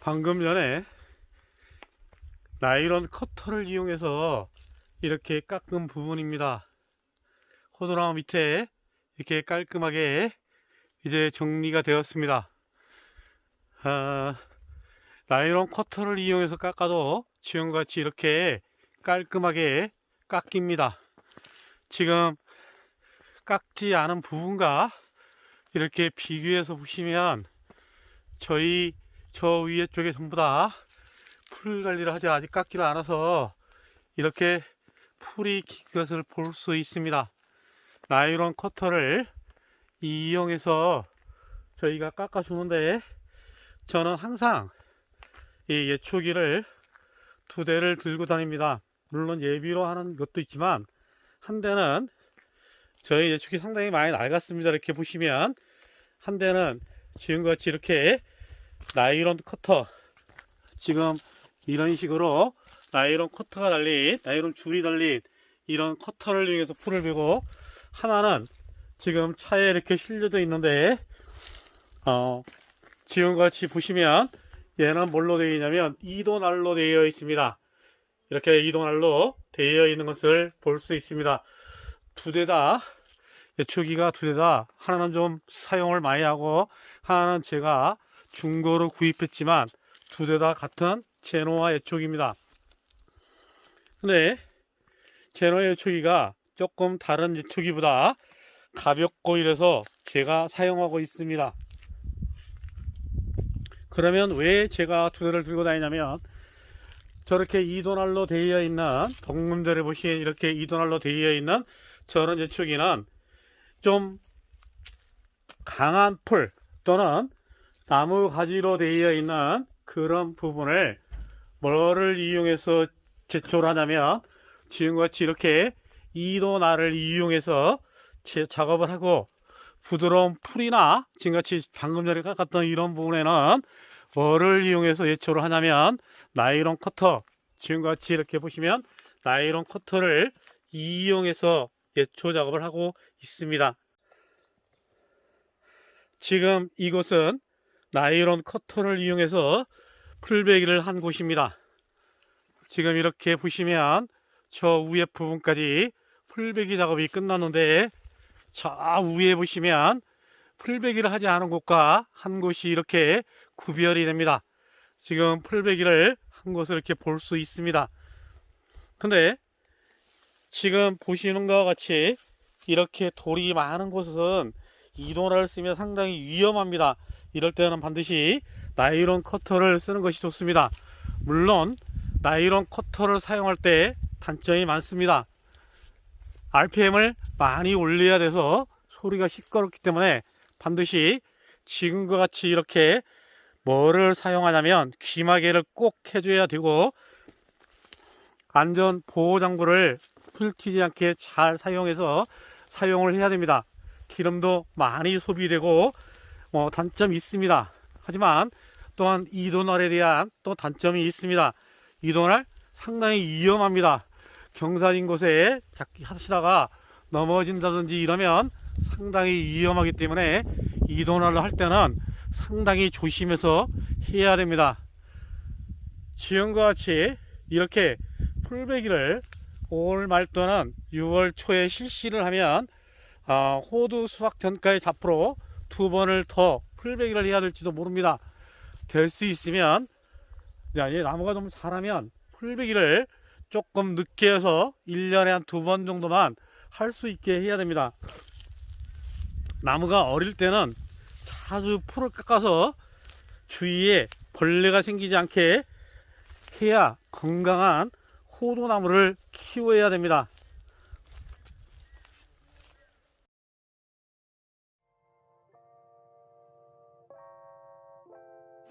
방금 전에 나일론 커터를 이용해서 이렇게 깎은 부분입니다. 호도나무 밑에 이렇게 깔끔하게 이제 정리가 되었습니다. 아, 나일론 커터를 이용해서 깎아도 지금과 같이 이렇게 깔끔하게 깎입니다. 지금 깎지 않은 부분과 이렇게 비교해서 보시면 저희 저 위에 쪽에 전부 다 풀 관리를 하지 아직 깎지를 않아서 이렇게 풀이 긴 것을 볼 수 있습니다. 나일론 커터를 이용해서 저희가 깎아주는데 저는 항상 이 예초기를 두 대를 들고 다닙니다. 물론 예비로 하는 것도 있지만 한 대는 저희 예초기 상당히 많이 낡았습니다. 이렇게 보시면 한 대는 지금과 같이 이렇게 나일론 커터. 지금 이런 식으로 나일론 커터가 달린 나일론 줄이 달린 이런 커터를 이용해서 풀을 베고 하나는 지금 차에 이렇게 실려져 있는데 어 지금과 같이 보시면 얘는 뭘로 되어 있냐면 이도날로 되어 있습니다. 이렇게 이도날로 되어 있는 것을 볼 수 있습니다. 두 대 다 예초기가 두 대 다. 하나는 좀 사용을 많이 하고 하나는 제가 중고로 구입했지만 두 대 다 같은 제노와 예초기입니다. 근데 제노 예초기가 조금 다른 예초기보다 가볍고 이래서 제가 사용하고 있습니다. 그러면 왜 제가 두 대를 들고 다니냐면 저렇게 이도날로 되어 있는 동문들에 보시면 이렇게 이도날로 되어 있는 저런 예초기는 좀 강한 풀 또는 나무 가지로 되어 있는 그런 부분을 뭐를 이용해서 제초를 하냐면 지금과 같이 이렇게 이도날을 이용해서 제 작업을 하고 부드러운 풀이나 지금같이 방금 전에 깎았던 이런 부분에는 뭐를 이용해서 예초를 하냐면 나일론 커터 지금과 같이 이렇게 보시면 나일론 커터를 이용해서 예초 작업을 하고 있습니다. 지금 이곳은 나일론 커터를 이용해서 풀베기를 한 곳입니다. 지금 이렇게 보시면 저 위에 부분까지 풀베기 작업이 끝났는데 저 위에 보시면 풀베기를 하지 않은 곳과 한 곳이 이렇게 구별이 됩니다. 지금 풀베기를 한 곳을 이렇게 볼 수 있습니다. 근데 지금 보시는 것과 같이 이렇게 돌이 많은 곳은 이도날을 쓰면 상당히 위험합니다. 이럴 때는 반드시 나일론 커터를 쓰는 것이 좋습니다. 물론 나일론 커터를 사용할 때 단점이 많습니다. RPM을 많이 올려야 돼서 소리가 시끄럽기 때문에 반드시 지금과 같이 이렇게 뭐를 사용하냐면 귀마개를 꼭 해줘야 되고 안전 보호 장구를 풀 튀지 않게 잘 사용해서 사용을 해야 됩니다. 기름도 많이 소비되고 뭐 단점이 있습니다. 하지만 또한 이도날에 대한 또 단점이 있습니다. 이도날 상당히 위험합니다. 경사진 곳에 잡기 하시다가 넘어진다든지 이러면 상당히 위험하기 때문에 이도날을 할 때는 상당히 조심해서 해야 됩니다. 지금과 같이 이렇게 풀베기를 올 말 또는 6월 초에 실시를 하면 아, 호두 수확 전까지 앞으로 두 번을 더 풀베기를 해야 될지도 모릅니다. 될 수 있으면 아니 나무가 좀 자라면 풀베기를 조금 늦게 해서 1년에 한 두 번 정도만 할 수 있게 해야 됩니다. 나무가 어릴 때는 자주 풀을 깎아서 주위에 벌레가 생기지 않게 해야 건강한 호두나무를 키워야 됩니다.